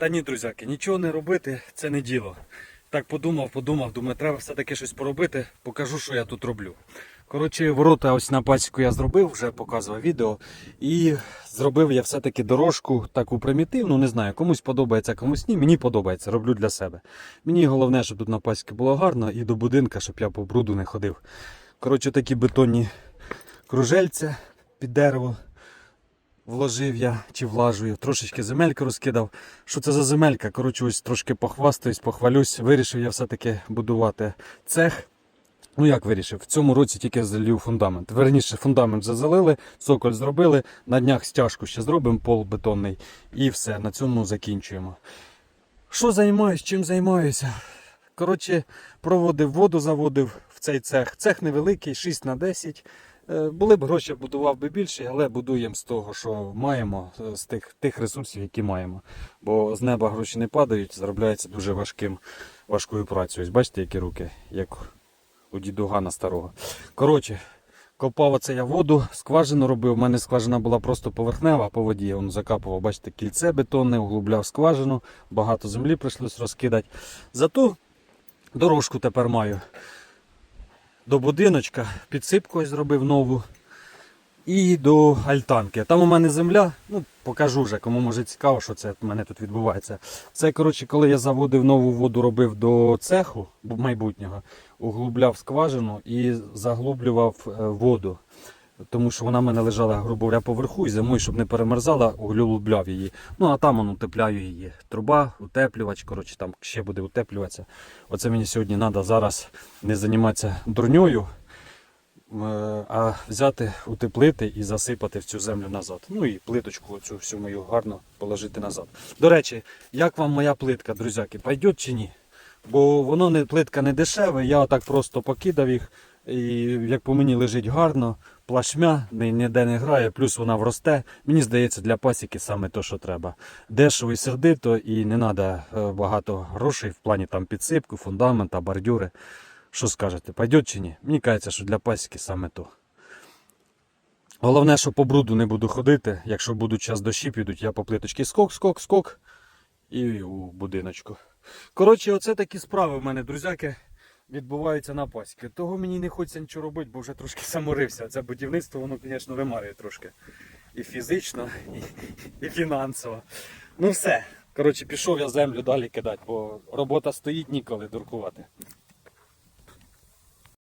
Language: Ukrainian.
Та ні, друзяки, нічого не робити це не діло. Так подумав, подумав, думаю, треба все-таки щось поробити, покажу, що я тут роблю. Коротше, ворота ось на пасіку я зробив, вже показував відео. І зробив я все-таки дорожку таку примітивну, не знаю, комусь подобається, комусь ні. Мені подобається, роблю для себе. Мені головне, щоб тут на пасіці було гарно і до будинка, щоб я по бруду не ходив. Коротше, такі бетонні кружельця під дерево вложив я чи влажую, трошечки земельки розкидав. Що це за земелька? Коротше, ось трошки похвастаюсь, похвалюсь. Вирішив я все-таки будувати цех. Ну як вирішив? В цьому році тільки залів фундамент. Верніше, фундамент вже залили, цоколь зробили. На днях стяжку ще зробимо, пол бетонний. І все, на цьому закінчуємо. Що займаюсь, чим займаюся? Коротше, проводив воду, заводив в цей цех. Цех невеликий, 6 на 10. Е, Були б гроші, будував би більше, але будуємо з того, що маємо, е, з тих, тих ресурсів, які маємо. Бо з неба гроші не падають, заробляється дуже важким, важкою працею. Ось бачите, які руки, як у дідугана старого. Коротше, копав оце я воду, скважину робив. У мене скважина була просто поверхнева по воді. Я закапував, бачите, кільце бетонне, углубляв скважину, багато землі прийшлось розкидати. Зато дорожку тепер маю до будиночка, підсипку зробив нову. І до альтанки. Там у мене земля, ну покажу вже, кому може цікаво, що це в мене тут відбувається. Це, коротше, коли я заводив нову воду, робив до цеху майбутнього, углубляв скважину і заглублював е, воду. Тому що вона в мене лежала, грубо говоря, поверху і зимою, щоб не перемерзала, углубляв її. Ну а там он утепляю її. Труба, утеплювач, коротше, там ще буде утеплюватися. Оце мені сьогодні треба зараз не займатися дурньою, е, а взяти, утеплити і засипати в цю землю назад. Ну і плиточку цю всю мою гарно положити назад. До речі, як вам моя плитка, друзяки, пойде чи ні? Бо воно не плитка не дешева, я так просто покидав їх. І як по мені лежить гарно, плашмя, ніде не грає, плюс вона вросте. Мені здається, для пасіки саме то, що треба. Дешево і сердито, і не треба багато грошей в плані там підсипку, фундамента, бордюри. Що скажете, пойде чи ні? Мені кажеться, що для пасіки саме то. Головне, що по бруду не буду ходити. Якщо будуть час дощі підуть, я по плиточці скок, скок, скок і у будиночку. Коротше, оце такі справи в мене, друзяки, відбуваються на. Того мені не хочеться нічого робити, бо вже трошки заморився. Це будівництво, воно, звісно, вимарює трошки. І фізично, і, і фінансово. Ну все. Коротше, пішов я землю далі кидати, бо робота стоїть ніколи дуркувати.